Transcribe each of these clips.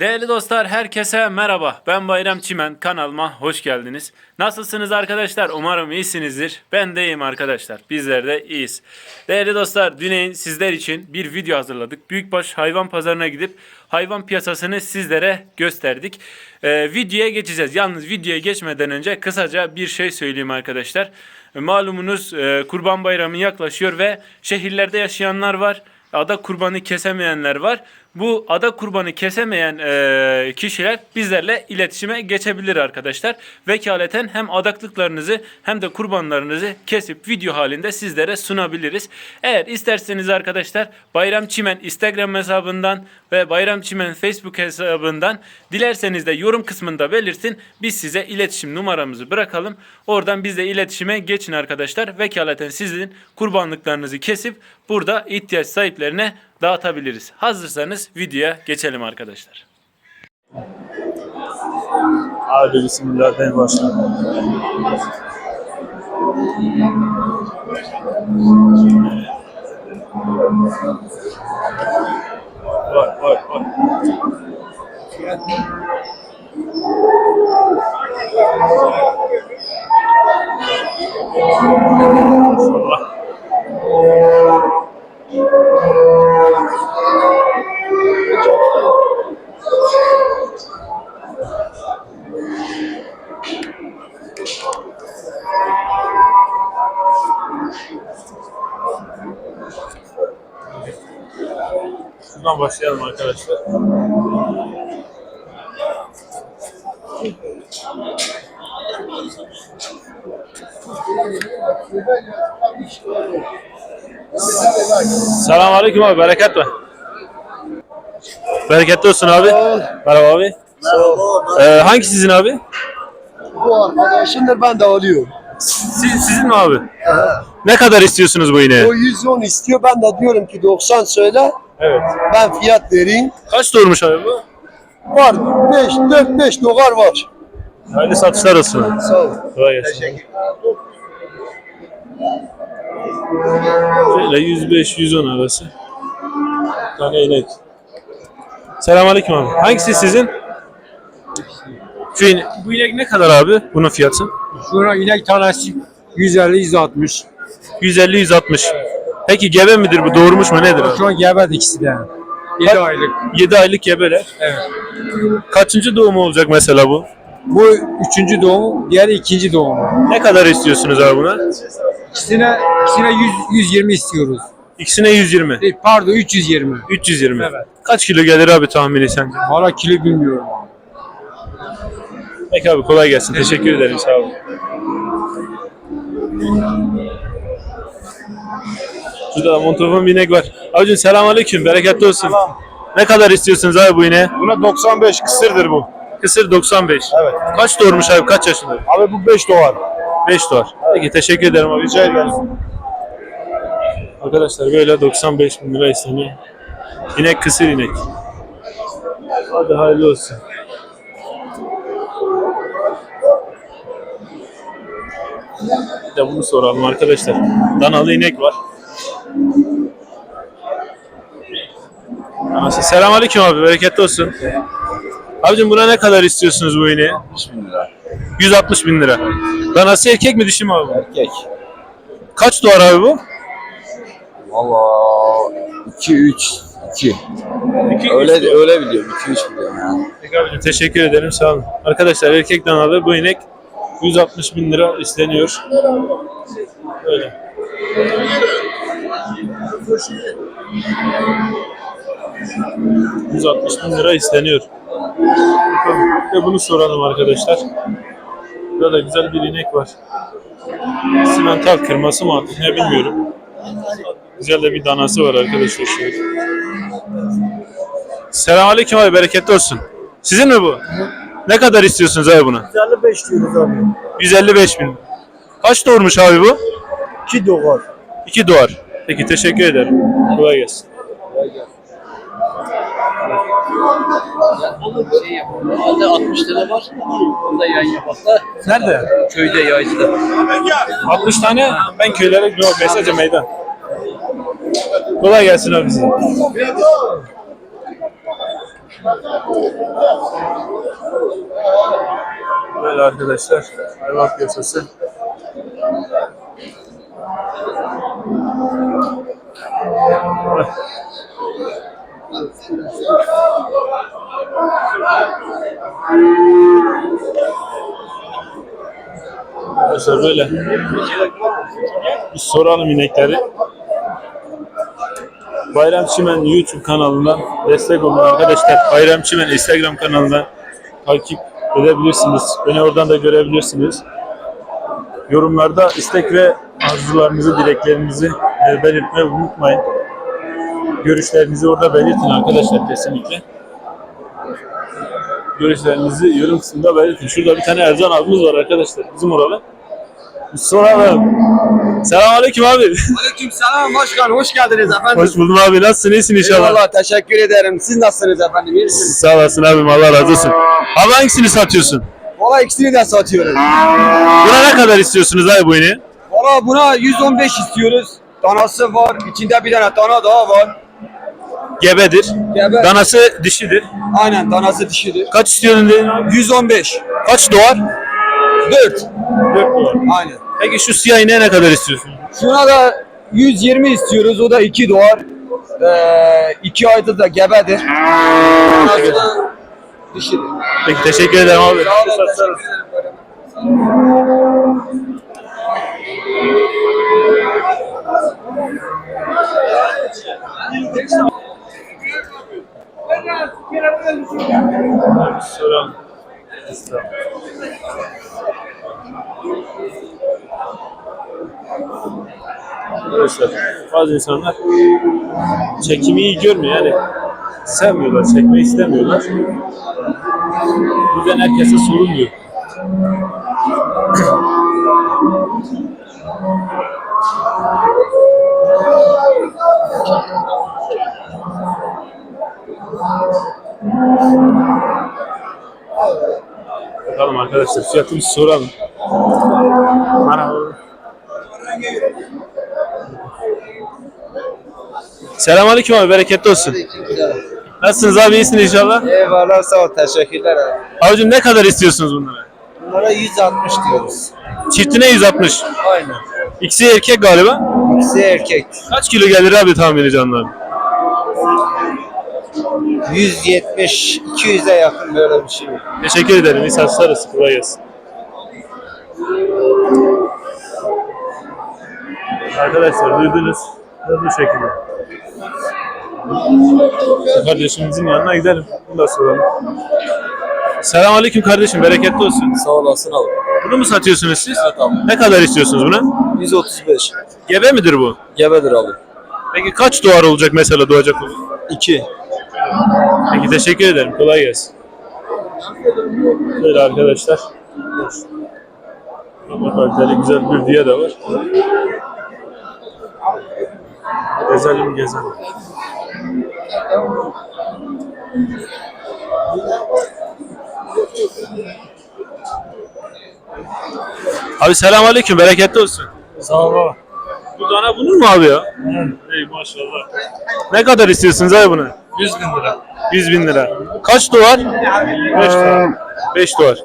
Değerli dostlar herkese merhaba. Ben Bayram Çimen. Kanalıma hoş geldiniz. Nasılsınız arkadaşlar? Umarım iyisinizdir. Ben de iyiyim arkadaşlar. Bizler de iyiyiz. Değerli dostlar dün sizler için bir video hazırladık. Büyükbaş hayvan pazarına gidip hayvan piyasasını sizlere gösterdik. Ee, videoya geçeceğiz. Yalnız videoya geçmeden önce kısaca bir şey söyleyeyim arkadaşlar. Malumunuz e, Kurban Bayramı yaklaşıyor ve şehirlerde yaşayanlar var ada kurbanı kesemeyenler var. Bu ada kurbanı kesemeyen e, kişiler bizlerle iletişime geçebilir arkadaşlar. Vekaleten hem adaklıklarınızı hem de kurbanlarınızı kesip video halinde sizlere sunabiliriz. Eğer isterseniz arkadaşlar Bayram Çimen Instagram hesabından ve Bayram Çimen Facebook hesabından dilerseniz de yorum kısmında belirtin. Biz size iletişim numaramızı bırakalım. Oradan bizle iletişime geçin arkadaşlar. Vekaleten sizin kurbanlıklarınızı kesip burada ihtiyaç sahiplerine dağıtabiliriz. Hazırsanız videoya geçelim arkadaşlar. Hadi bismillah ben başlayalım. Vay vay vay. Şuradan başlayalım arkadaşlar. Selam aleyküm abi, bereket ver. Bereketli olsun abi. Merhaba abi. Ee, hangi sizin abi? Bu arkadaşındır ben de alıyorum. Siz, sizin mi abi? Ne kadar istiyorsunuz bu ineği? O 110 istiyor ben de diyorum ki 90 söyle Evet. ben fiyat vereyim. Kaç doğurmuş abi bu? Var 5 4 5 dolar var. Hayırlı satışlar olsun. Sağ ol. Kolay gelsin. Şöyle 105-110 arası. Bir tane inek. Selamünaleyküm abi. Hangisi sizin? Şu inek, bu inek ne kadar abi? Bunun fiyatı? Şuna inek tanesi 150-160. 150-160. Peki gebe midir bu? Doğurmuş mu nedir? Şu an gebedi ikisi de. 7 aylık. 7 aylık gebeler. Evet. Kaçıncı doğumu olacak mesela bu? Bu üçüncü doğumu, diğeri ikinci doğumu. Ne kadar istiyorsunuz abi buna? İkisine, ikisine 100, 120 istiyoruz. İkisine 120. E, Pardon 320. 320. Evet. Kaç kilo gelir abi tahmini sence? Valla kilo bilmiyorum. Peki abi kolay gelsin. Teşekkür ederim. Sağ olun. Şurada da montofon bir inek var. Abicim selamünaleyküm. Bereketli olsun. Ne kadar istiyorsunuz abi bu ineğe? Buna 95 kısırdır bu. Kısır 95. Evet. Kaç doğurmuş abi? Kaç yaşında? Abi bu 5 dolar. 5 doğar. Peki teşekkür ederim abi. Rica ederim. Arkadaşlar böyle 95 bin lira isteniyor. İnek kısır inek. Hadi hayırlı olsun. Bir de bunu soralım arkadaşlar. Danalı inek var. Anası. Selamünaleyküm abi. Bereketli olsun. Abicim buna ne kadar istiyorsunuz bu ineği? 60 bin lira. 160 bin lira. Danası erkek mi dişi mi abi? Erkek. Kaç doğar abi bu? Valla 2 3 2. Öyle öyle biliyorum. 2 3 biliyorum yani. Peki abicim teşekkür ederim sağ olun. Arkadaşlar erkek danalı bu inek 160 bin lira isteniyor. Öyle. ...160 bin lira isteniyor. Ve bunu soralım arkadaşlar. Burada güzel bir inek var. Simental kırması mı artık ne bilmiyorum. Güzel de bir danası var arkadaşlar şöyle. Selamünaleyküm abi bereketli olsun. Sizin mi bu? Ne kadar istiyorsunuz abi buna? 55 diyoruz abi. 155 bin. Kaç doğurmuş abi bu? 2 dolar. 2 doğar. Peki teşekkür ederim. Kolay gelsin. şey yapalım. Normalde 60 lira var. Onda yayın yapakta. Nerede? Köyde yaycıda. 60 tane ben köylere gidiyorum. Mesajı meydan. Kolay gelsin abi size. Böyle arkadaşlar hayvan piyasası. Arkadaşlar böyle. Bir soralım inekleri. Bayram Çimen YouTube kanalından destek olun arkadaşlar. Bayram Çimen Instagram kanalından takip edebilirsiniz. Beni oradan da görebilirsiniz. Yorumlarda istek ve arzularınızı, dileklerinizi e, belirtmeyi unutmayın. Görüşlerinizi orada belirtin arkadaşlar kesinlikle. Görüşlerinizi yorum kısmında belirtin. Şurada bir tane Ercan abimiz var arkadaşlar. Bizim oralı. Bir soralım. Selamünaleyküm abi. Aleyküm selam başkan. Hoş geldiniz efendim. Hoş buldum abi. Nasılsın? İyisin inşallah. Eyvallah teşekkür ederim. Siz nasılsınız efendim? İyi misiniz? Sağ olasın abim. Allah razı olsun. Abi hangisini satıyorsun? Valla ikisini de satıyoruz. Buna ne kadar istiyorsunuz abi bu ineği? Valla buna 115 istiyoruz. Danası var. İçinde bir tane dana daha var. Gebedir. Gebe. Danası dişidir. Aynen danası dişidir. Kaç istiyordun dedin abi? 115. Kaç doğar? 4. 4 doğar. Aynen. Peki şu siyah ineğe ne kadar istiyorsun? Şuna da 120 istiyoruz. O da 2 doğar. 2 aydır da gebedir. Danası da dişidir. Peki teşekkür ederim abi. Sağ olun. Teşekkür ederim. Selam. Arkadaşlar bazı insanlar çekimi iyi görmüyor yani sevmiyorlar, çekmeyi istemiyorlar. Bu yüzden herkese sorulmuyor. Arkadaşlar fiyatını soralım. Merhaba. Selamünaleyküm abi bereketli olsun. Nasılsınız abi iyisiniz inşallah? Eyvallah sağ ol. Teşekkürler abi. Abicim ne kadar istiyorsunuz bunlara? Bunlara 160 diyoruz. Çiftine 160. Aynen. İkisi erkek galiba. İkisi erkek. Kaç kilo gelir abi tahmini canlar? 170, 200'e yakın böyle bir şey. Teşekkür ederim. İsa Sarısı. Kolay gelsin. Arkadaşlar duydunuz. Bu şekilde. Kardeşimizin yanına gidelim. Bunu da soralım. Selamünaleyküm kardeşim. Bereketli olsun. Sağ olasın abi. Bunu mu satıyorsunuz siz? Evet abi. Ne kadar istiyorsunuz buna? 135. Gebe midir bu? Gebedir abi. Peki kaç doğar olacak mesela doğacak olur? 2. Peki teşekkür ederim. Kolay gelsin. Böyle arkadaşlar. Ama kaliteli güzel bir diye de var. Gezelim gezelim. Abi selamünaleyküm, bereketli olsun. Sağ ol. Bu dana bunun mu abi ya? Ey maşallah. Ne kadar istiyorsunuz abi buna? 100 bin lira. 100 bin lira. Kaç dolar? 5 dolar. 5 dolar.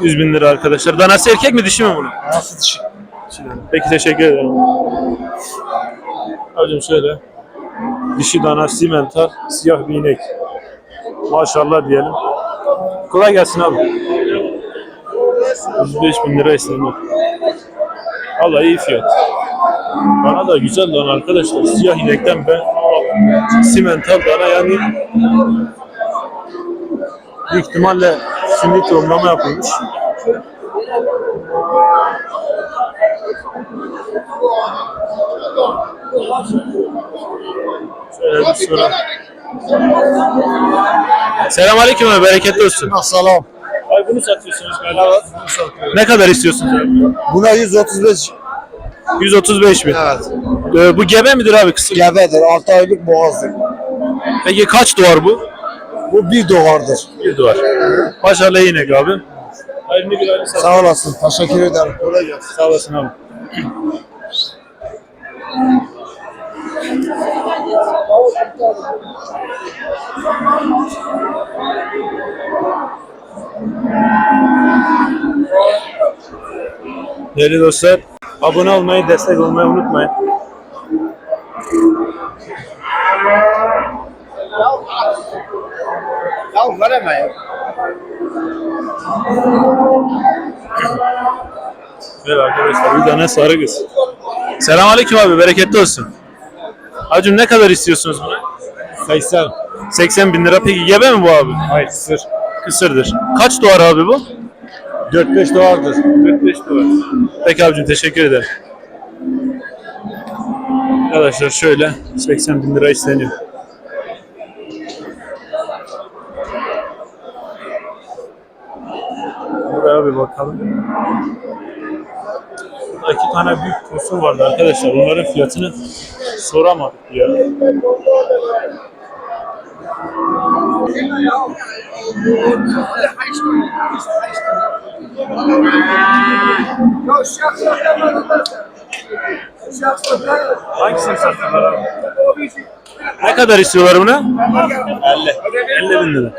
100 bin lira arkadaşlar. Danası erkek mi dişi mi bunun? Nasıl dişi? Peki teşekkür ederim. Hocam şöyle. Dişi dana simental siyah bir inek. Maşallah diyelim. Kolay gelsin abi. 105 bin lira isteniyor. Vallahi iyi fiyat. Bana da güzel dana arkadaşlar. Siyah inekten ben simental dana yani büyük ihtimalle sünni tohumlama yapılmış. Şöyle bir soru. Selamünaleyküm abi, bereketli olsun. Selam. Ay bunu satıyorsunuz galiba. Ne kadar istiyorsunuz? Buna 135. 135 bin. Evet. Ee, bu gebe midir abi kısır? Gebedir. 6 aylık boğazdır. Peki kaç doğar bu? Bu bir doğardır. Bir doğar. Maşallah inek abi. Hayırlı bir hayırlı sağ Sağ olasın. Teşekkür ederim. Kolay gelsin. Sağ olasın abi. Değerli dostlar, abone olmayı, destek olmayı unutmayın. Ya var ama ya. Evet arkadaşlar bir tane sarı kız. Selamünaleyküm abi bereketli olsun. Acun ne kadar istiyorsunuz buna? 80. 80 bin lira. Peki gebe mi bu abi? Hayır sır. Kısırdır. Kaç doğar abi bu? 4-5 doğardır. 4-5 doğar. Peki abicim teşekkür ederim. Arkadaşlar şöyle 80 bin lira isteniyor. Buraya bir bakalım. Burada iki tane büyük kusur vardı arkadaşlar. Onların fiyatını soramadık ya. Hangisini satıyorlar abi? Ne kadar istiyorlar buna? 50. 50 bin lira.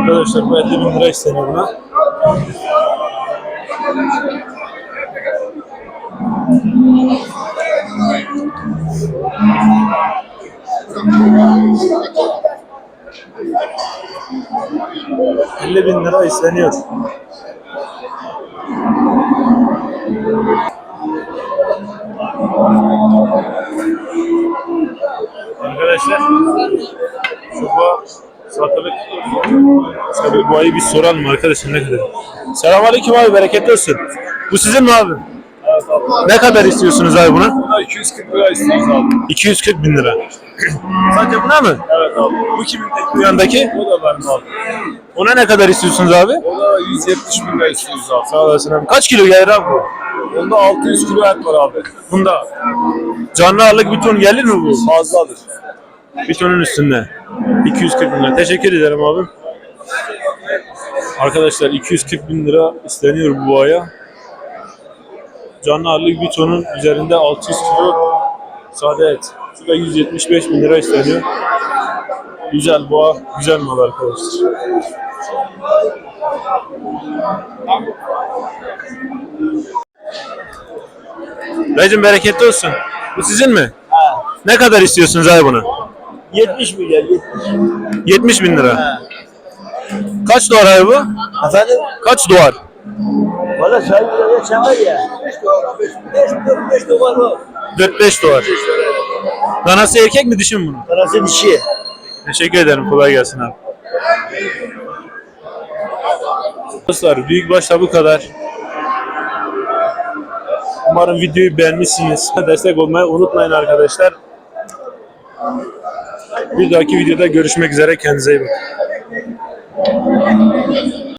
Arkadaşlar bu 50 bin lira isteniyor buna. ...50 bin lira isteniyor. Arkadaşlar şu boğa satılık. Tabii boğayı bir soralım arkadaşlar ne kadar. Selamünaleyküm abi bereketli olsun. Bu sizin mi abi? Ne kadar istiyorsunuz abi buna? Buna 240 lira istiyoruz abi. 240 bin lira. Sadece buna mı? Evet abi. Bu kimin tek bu yandaki? O da benim abi. Ona ne kadar istiyorsunuz abi? O da 170 bin lira istiyoruz abi. Sağ olasın abi. Kaç kilo gelir abi bu? Onda 600 kilo et var abi. Bunda. Canlı ağırlık bir ton gelir mi bu? Fazladır. Bir tonun üstünde. 240 bin lira. Teşekkür ederim abim. Arkadaşlar 240 bin lira isteniyor bu boğaya. Canlı ağırlık bir tonun üzerinde 600 kilo sade et. Şurada 175 bin lira isteniyor. Güzel boğa, güzel mal arkadaşlar. Recim bereketli olsun. Bu sizin mi? Ne kadar istiyorsunuz abi bunu? 70 milyar 70. 70 bin lira. Kaç dolar abi bu? Efendim? Kaç dolar? Valla sahibi geçen var ya. 5 4 5 dolar var. 4-5 dolar. Danası erkek mi dişi mi bunun? Parası dişi. Teşekkür ederim. Kolay gelsin abi. Dostlar büyük başta bu kadar. Umarım videoyu beğenmişsiniz. Destek olmayı unutmayın arkadaşlar. Bir dahaki videoda görüşmek üzere. Kendinize iyi bakın.